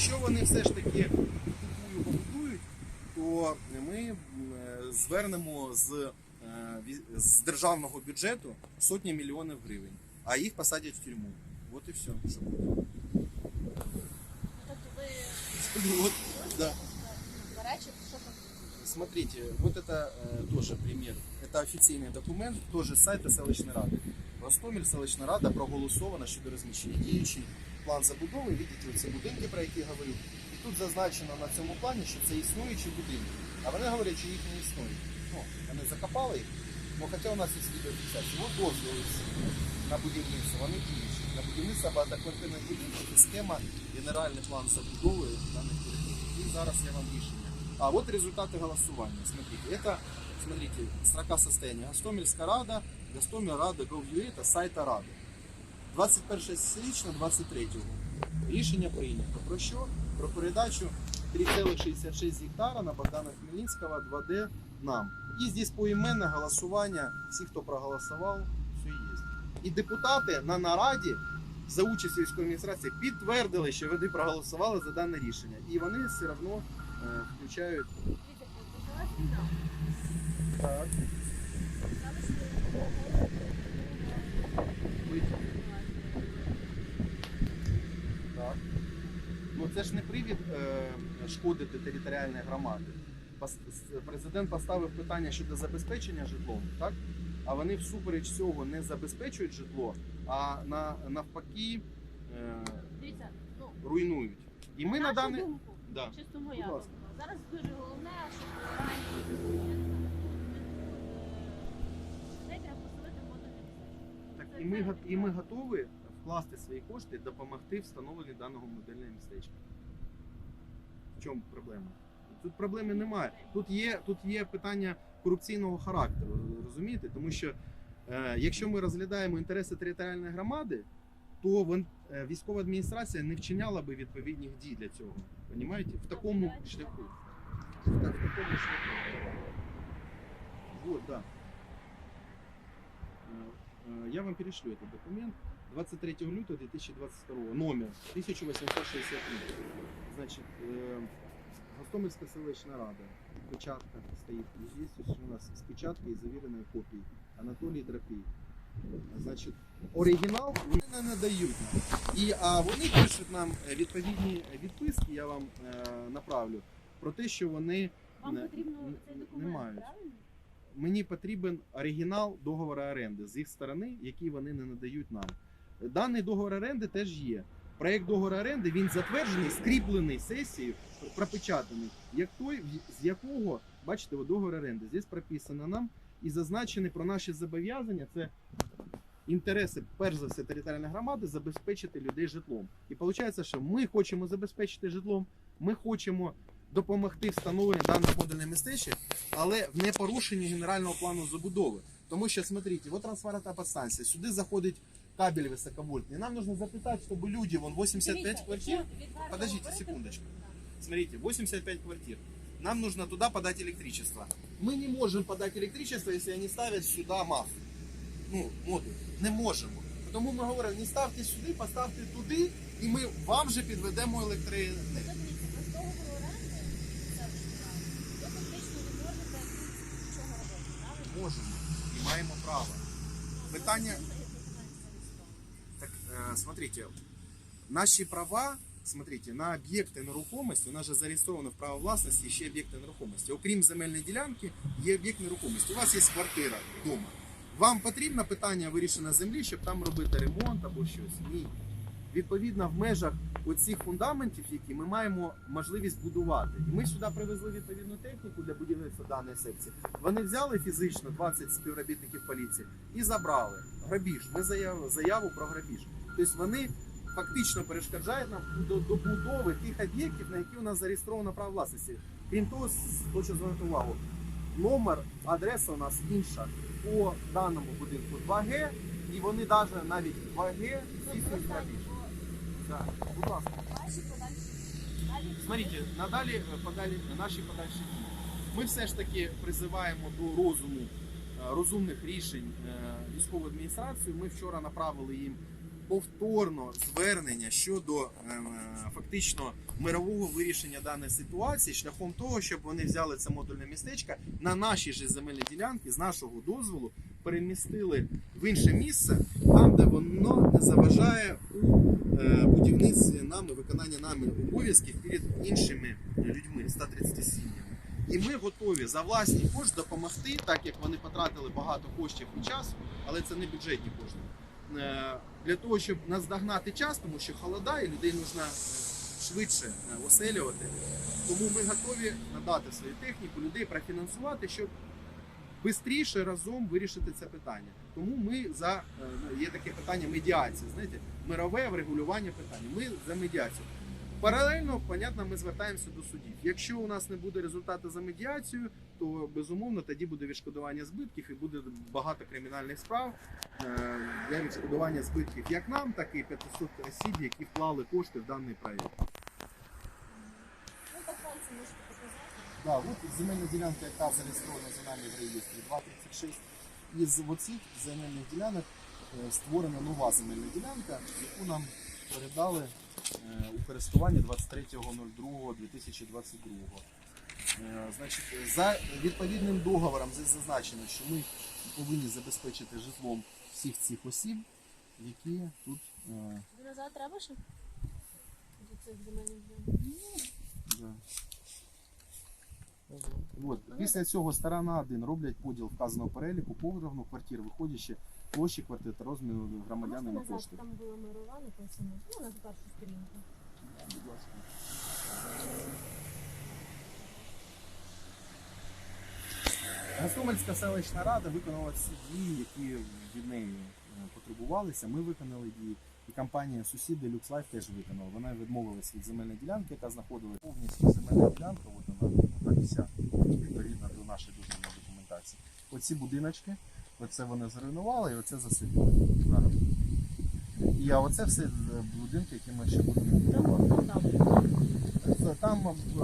якщо вони все ж таки купую побудують, то ми м, е, звернемо з, е, ві- з державного бюджету сотні мільйонів гривень, а їх посадять в тюрму. От і все, що буде. Тобто ви Вот, да. до речі, що там? Смотрите, вот это э, тоже пример. Это офіційний документ, теж з сайту селищної ради. Ростоміль селищна рада проголосована щодо розміщення. Діючий план забудови, видите, оці будинки, про які я говорю. І тут зазначено на цьому плані, що це існуючі будинки. А вони говорять, що їх не існує. Ну, вони закопали їх, ну хоча у нас є відеофіксація. От дозвіли всі на будівництво, вони діючі. На будівництво багатоквартирних будинків і схема, генеральний план забудови даних будинків. І зараз я вам рішення. А вот результаты голосования. Смотрите, это, смотрите, строка состояния. Гостомельская рада, Гостомель рада, Gov.ua, это сайта ради. 21 січня 23 Рішення прийнято. Про що? Про передачу 3,66 гектара на Богдана Хмельницького 2D нам. І здесь поіменне голосування, всі, хто проголосував, все є. І депутати на нараді за участю військової адміністрації підтвердили, що вони проголосували за дане рішення. І вони все одно е, включають. Так, так. Ну це ж не привід е, шкодити територіальній громаді. Президент поставив питання щодо забезпечення житлом, так? А вони всупереч цього не забезпечують житло, а на, навпаки е, Дивіться, ну, руйнують. І ми на нашу даний. думку, Да. чисто моя Будь ласка. Зараз дуже головне, щоб людей треба поселити в. Так, і ми, і ми готові вкласти свої кошти, допомогти встановленню даного модельного містечка. В чому проблема? Тут проблеми немає. Тут є, тут є питання корупційного характеру, розумієте? Тому що е, якщо ми розглядаємо інтереси територіальної громади, то вон, е, військова адміністрація не вчиняла би відповідних дій для цього. Понімаєте? В такому шляху. Так, в такому шляху. Вот, да. Э, э, Я вам перешлю этот документ. 23 лютого 2022 номер 1863. Значит, э, Гостомельская селищная рада. Печатка стоит. И здесь у нас с печаткой и заверенной копией. Анатолій Драпій. Значить, оригінал вони не надають. І а вони пишуть нам е, відповідні відписки, я вам е, направлю, про те, що вони Вам Не- потрібно цей не мають. правильно? мені потрібен оригінал договору оренди з їх сторони, який вони не надають нам. Даний договор оренди теж є. Проєкт договору оренди він затверджений, скріплений сесією, пропечатаний, як той, з якого, бачите, от договор оренди. Здесь прописано нам і зазначені про наші зобов'язання. Це інтереси, перш за все, територіальної громади забезпечити людей житлом. І виходить, що ми хочемо забезпечити житлом, ми хочемо допомогти встановленню даного модульного містечка, але в непорушенні генерального плану забудови. Тому що, смотрите, вот трансформаторна подстанція, сюди заходить кабель високовольтний. Нам нужно запитати, щоб люди, вон 85 Дивіться, квартир, якщо відверто Подождите говорити, секундочку. да. смотрите, 85 квартир. Нам нужно туда подать электричество. Мы не можем подать электричество, если они ставят сюда МАФ. Ну, модуль. Не можемо. Тому ми говоримо, не ставте сюди, поставте туди, і ми вам же підведемо електроенергію. Тобто, дивіться, без договору оренди, це ж правильно, ви фактично не можете тут нічого робити, правильно? Можемо і маємо право. Питання- смотрите, наші права, смотрите, на об'єкти нерухомості, у нас же зареєстровано в право власності ще об'єкти нерухомості. Окрім земельної ділянки, є об'єкт нерухомості. У вас є квартира вдома. Вам потрібно питання вирішення землі, щоб там робити ремонт або щось? Ні. Відповідно, в межах оцих фундаментів, які ми маємо можливість будувати. І ми сюди привезли відповідну техніку для будівництва даної секції. Вони взяли фізично 20 співробітників поліції і забрали грабіж. Ми заяву, заяву про грабіж. Тобто вони фактично перешкоджають нам до добудови тих об'єктів, на які у нас зареєстровано право власності. Крім того, хочу звернути увагу. Номер, адреса у нас інша по даному будинку 2Г, і вони навіть навіть 2Г здійснюють грабіж. Так, будь ласка. Смотрите, надалі е, подалі наші подальші дії. Ми все ж таки призиваємо до розуму, е, розумних рішень е, військову адміністрацію. Ми вчора направили їм повторно звернення щодо е, фактично мирового вирішення даної ситуації шляхом того, щоб вони взяли це модульне містечко на наші ж земельні ділянки з нашого дозволу перемістили в інше місце, там, де воно не заважає у е, будівництві нами, виконання нами обов'язків перед іншими людьми, 130 сім'ями. І ми готові за власні кошти допомогти, так як вони потратили багато коштів і часу, але це не бюджетні кошти. Е, Для того, щоб наздогнати час, тому що холода і людей потрібно швидше е, оселювати. Тому ми готові надати свою техніку, людей профінансувати, щоб швидше разом вирішити це питання. Тому ми за е, є таке питання медіації, знаєте, мирове врегулювання питання. Ми за медіацію. Паралельно, понятно, ми звертаємося до судів. Якщо у нас не буде результату за медіацію, то безумовно тоді буде відшкодування збитків і буде багато кримінальних справ е, для відшкодування збитків як нам, так і 500 осіб, які вклали кошти в даний проєкт. Ну. Да, от земельна ділянка, яка зареєстрована за нами в реєстрі 236. Із оцих земельних ділянок е, створена нова земельна ділянка, яку нам передали е, у користування 23.02.2022. Е, Значить, за відповідним договором зазначено, що ми повинні забезпечити житлом всіх цих осіб, які тут е, Тобі назад треба ще? От. Після цього сторона 1 роблять поділ вказаного переліку поверхну квартир, виходячи площі квартир та розміру назад, кошти. там було написано. Ну, на першу сторінку. Будь ласка. Гостомельська селищна рада виконала всі дії, які від неї е, потребувалися. Ми виконали дії. І компанія сусіди LuxLife теж виконала. Вона відмовилась від земельної ділянки, яка знаходилась повністю земельна ділянка. От вона так вся відповідно до нашої дозвільної документації. Оці будиночки, оце вони зруйнували і оце засипали зараз. І а оце все е, будинки, які ми ще будемо будувати. Там, Там